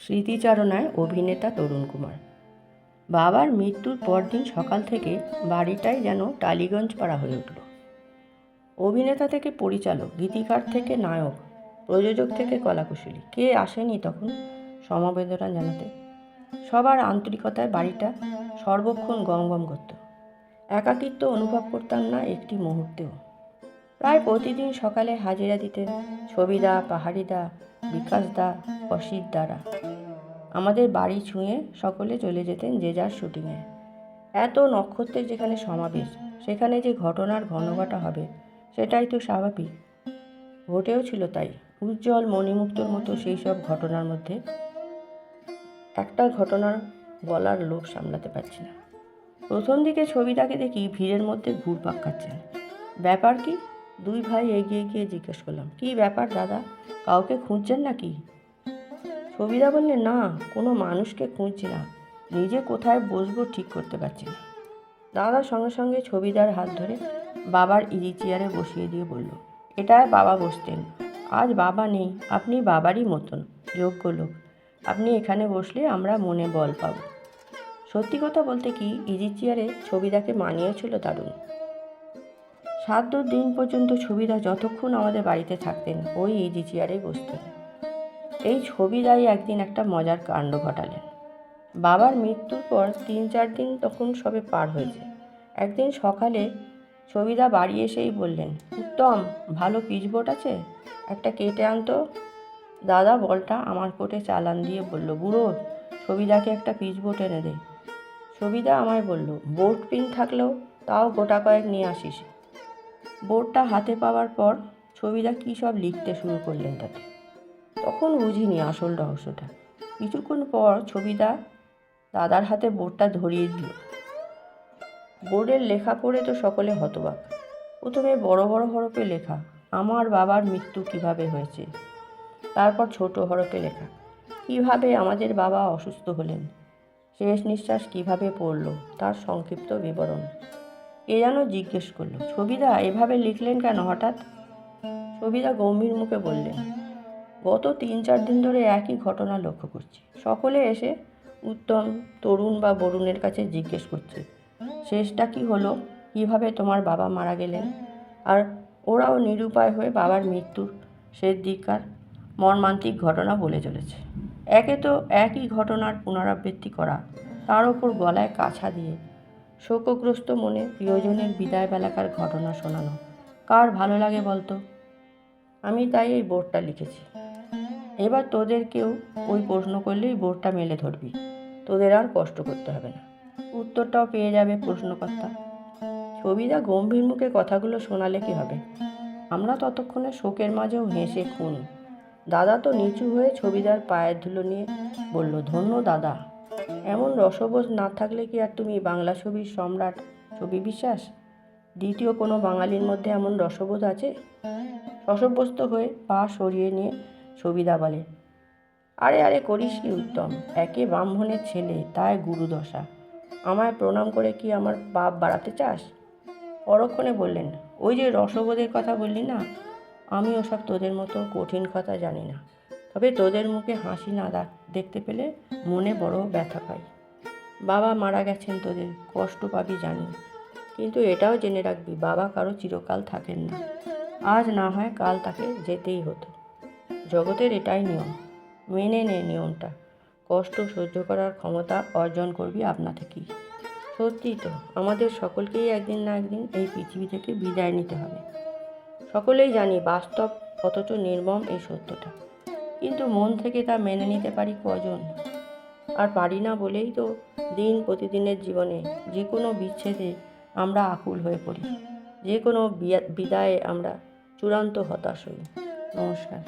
স্মৃতিচারণায় অভিনেতা তরুণ কুমার। বাবার মৃত্যুর পরদিন সকাল থেকে বাড়িটাই যেন টালিগঞ্জ পাড়া হয়ে উঠল। অভিনেতা থেকে পরিচালক, গীতিকার থেকে নায়ক, প্রযোজক থেকে কলাকুশলী, কে আসেনি তখন সমবেদনা জানাতে? সবার আন্তরিকতায় বাড়িটা সর্বক্ষণ গম গম করত। একাকিত্ব অনুভব করতাম না একটি মুহূর্তেও। প্রায় প্রতিদিন সকালে হাজিরা দিতেন ছবিদা, পাহাড়িদা বিকাশদা অসিত দ্বারা। আমাদের বাড়ি ছুঁয়ে সকলে চলে যেতেন যে যার শুটিংয়ে। এত নক্ষত্রের যেখানে সমাবেশ, সেখানে যে ঘটনার ঘনঘটা হবে, সেটাই তো স্বাভাবিক। ঘটেও ছিল তাই, উজ্জ্বল মণিমুক্তর মতো সেই সব ঘটনার মধ্যে একটা ঘটনার বলার লোভ সামলাতে পারছি না। প্রথম দিকে ছবিটাকে দেখি ভিড়ের মধ্যে ঘুরপাক খাচ্ছেন। ব্যাপার কি? দুই ভাই এগিয়ে গিয়ে জিজ্ঞেস করলাম, কি ব্যাপার দাদা, কাউকে খুঁজছেন নাকি? ছবিদা বললেন না, কোনো মানুষকে খুঁজছি না, নিজে কোথায় বসবো ঠিক করতে পারছি না। দাদা সঙ্গে সঙ্গে ছবিদার হাত ধরে বাবার ইজি চেয়ারে বসিয়ে দিয়ে বলল এটায় বাবা বসতেন, আজ বাবা নেই, আপনি বাবারই মতন। যোগ্য লোক আপনি এখানে বসলে আমরা মনে বল পাব। সত্যি কথা বলতে কি ইজি চেয়ারে ছবিদাকে মানিয়েছিল দারুণ। সাত দিন পর্যন্ত ছবিদা যতক্ষণ আমাদের বাড়িতে থাকতেন, ওই ইজি চেয়ারে বসতেন। এই ছবিদাই একদিন একটা মজার কাণ্ড ঘটালেন। বাবার মৃত্যুর পর তিন চার দিন তখন সবে পার হয়েছে। একদিন সকালে ছবিদা বাড়ি এসেই বললেন, উত্তম, ভালো পিচবোর্ড আছে? একটা কেটে আনতো দাদা বলটা আমার কোটে চালান দিয়ে বলল, বুড়ো, ছবিদাকে একটা পিচবোর্ড এনে দে। ছবিদা আমায় বলল বোর্ড পিন থাকলেও তাও গোটা কয়েক নিয়ে আসিস। বোর্ডটা হাতে পাওয়ার পর ছবিদা কী সব লিখতে শুরু করলেন তাতে। তখন বুঝিনি আসল রহস্যটা। কিছুক্ষণ পর ছবিদা দাদার হাতে বোর্ডটা ধরিয়ে দিল। বোর্ডের লেখা পড়ে তো সকলে হতবাক। প্রথমে বড় বড় হরফে লেখা, আমার বাবার মৃত্যু কীভাবে হয়েছে? তারপর ছোট হরফে লেখা, কীভাবে আমাদের বাবা অসুস্থ হলেন? শেষ নিঃশ্বাস কীভাবে পড়ল, তার সংক্ষিপ্ত বিবরণ। কে যেন জিজ্ঞেস করল ছবিদা এভাবে লিখলেন কেন? হঠাৎ ছবিদা গম্ভীর মুখে বললেন গত তিন চার দিন ধরে একই ঘটনা লক্ষ্য করছি। সকলে এসে উত্তম, তরুণ বা বরুণের কাছে জিজ্ঞেস করছে, শেষটা কি হলো? কীভাবে তোমার বাবা মারা গেলেন? আর ওরাও নিরুপায় হয়ে বাবার মৃত্যুর শেষ দিককার মর্মান্তিক ঘটনা বলে চলেছে। একে তো একই ঘটনার পুনরাবৃত্তি করা, তার ওপর গলায় কাছা দিয়ে শোকগ্রস্ত মনে প্রিয়জনের বিদায় বেলাকার ঘটনা শোনানো। কার ভালো লাগে বলতো? আমি তাই এই বোর্ডটা লিখেছি। এবার তোদের কেউ ওই প্রশ্ন করলেই বোর্ডটা মেলে ধরবি। তোদের আর কষ্ট করতে হবে না। উত্তরটাও পেয়ে যাবে প্রশ্নকর্তা। ছবিদা গম্ভীর মুখে কথাগুলো শোনালে কি হবে? আমরা ততক্ষণে শোকের মাঝেও হেসে খুন। দাদা তো নিচু হয়ে ছবিদার পায়ের ধুলো নিয়ে বলল, ধন্য দাদা। এমন রসবোধ না থাকলে কি আর তুমি বাংলা ছবির সম্রাট? ছবি বিশ্বাস? দ্বিতীয় কোনো বাঙালির মধ্যে এমন রসবোধ আছে? রসভ্যস্ত হয়ে পা সরিয়ে নিয়ে ছবিদা বলে আরে আরে করিস কি উত্তম? একে ব্রাহ্মণের ছেলে, তাই গুরুদশা। আমায় প্রণাম করে কি আমার পাপ বাড়াতে চাস? পরক্ষণে বললেন, ওই যে রসবোধের কথা বললি না? আমি ওসব তোদের মতো কঠিন কথা জানি না। তবে তোদের মুখে হাসি না দেখ- দেখতে পেলে মনে বড় ব্যথা পাই বাবা মারা গেছেন তোদের, কষ্ট পাবি জানি। কিন্তু এটাও জেনে রাখবি, বাবা কারও চিরকাল থাকেন না। আজ না হয় কাল তাকে যেতেই হতো। জগতের এটাই নিয়ম, মেনে নে নিয়মটা। কষ্ট সহ্য করার ক্ষমতা অর্জন করবি আপনা থেকেই। সত্যিই তো, আমাদের সকলকেই একদিন না একদিন এই পৃথিবী থেকে বিদায় নিতে হবে। সকলেই জানি বাস্তব, অথচ নির্মম এই সত্যটা। কিন্তু মন থেকে তা মেনে নিতে পারি কজন? আর পারি না বলেই তো দিন প্রতিদিনের জীবনে যে কোনো বিচ্ছেদে আমরা আকুল হয়ে পড়ি। যে কোনো বিদায়ে আমরা চূড়ান্ত হতাশ হই। নমস্কার।